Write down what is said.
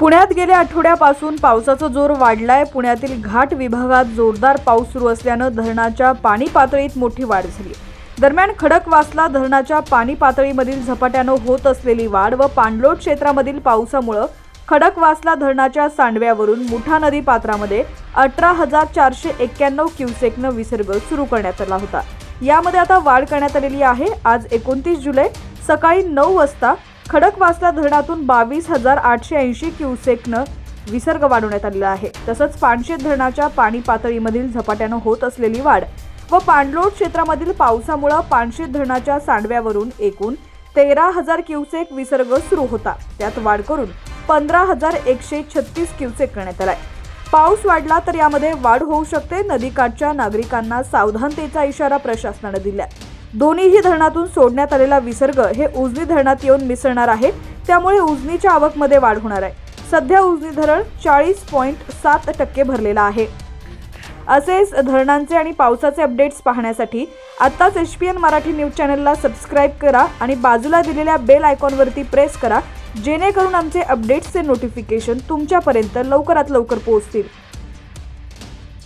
पुण्यात गेल्या आठवड्यापासून पावसाचा जोर वाढलाय. पुण्यातील घाट विभागात जोरदार पाऊस सुरू असल्यानं धरणाच्या पाणी पातळीत मोठी वाढ झाली. दरम्यान खडकवासला धरणाच्या पाणी पातळीमधील झपाट्यानं होत असलेली वाढ व पाणलोट क्षेत्रामधील पावसामुळं खडकवासला धरणाच्या सांडव्यावरून मुठा नदी पात्रामध्ये अठरा हजार चारशे एक्क्याण्णव क्युसेकनं विसर्ग सुरू करण्यात आला होता. यामध्ये आता वाढ करण्यात आलेली आहे. आज एकोणतीस जुलै सकाळी नऊ वाजता खडकवासला धरणातून बावीस हजार आठशे ऐंशी क्युसेकनं विसर्ग वाढवण्यात आलेला आहे. तसंच पानशेत धरणाच्या पाणी पातळीमधील झपाट्यानं होत असलेली वाढ व पाणलोट क्षेत्रामधील पावसामुळं पानशेत धरणाच्या सांडव्यावरून एकूण तेरा हजार क्युसेक विसर्ग सुरू होता. त्यात वाढ करून पंधरा हजार एकशे छत्तीस क्युसेक करण्यात आलाय. पाऊस वाढला तर यामध्ये वाढ होऊ शकते नदीकाठच्या नागरिकांना सावधानतेचा इशारा प्रशासनानं दिलाय. दोन्हीही धरणातून सोडण्यात आलेला विसर्ग हे उजनी धरणात येऊन मिसळणार आहे. त्यामुळे उजनीच्या आवकमध्ये वाढ होणार आहे. सध्या उजनी धरण चाळीस पॉईंट सात टक्के भरलेला आहे. असेच धरणांचे आणि पावसाचे अपडेट्स पाहण्यासाठी आत्ताच H P N Marathi news चॅनलला सबस्क्राईब करा आणि बाजूला दिलेल्या बेल आयकॉनवरती प्रेस करा जेणेकरून आमचे अपडेट्सचे नोटिफिकेशन तुमच्यापर्यंत लवकरात लवकर पोहोचतील.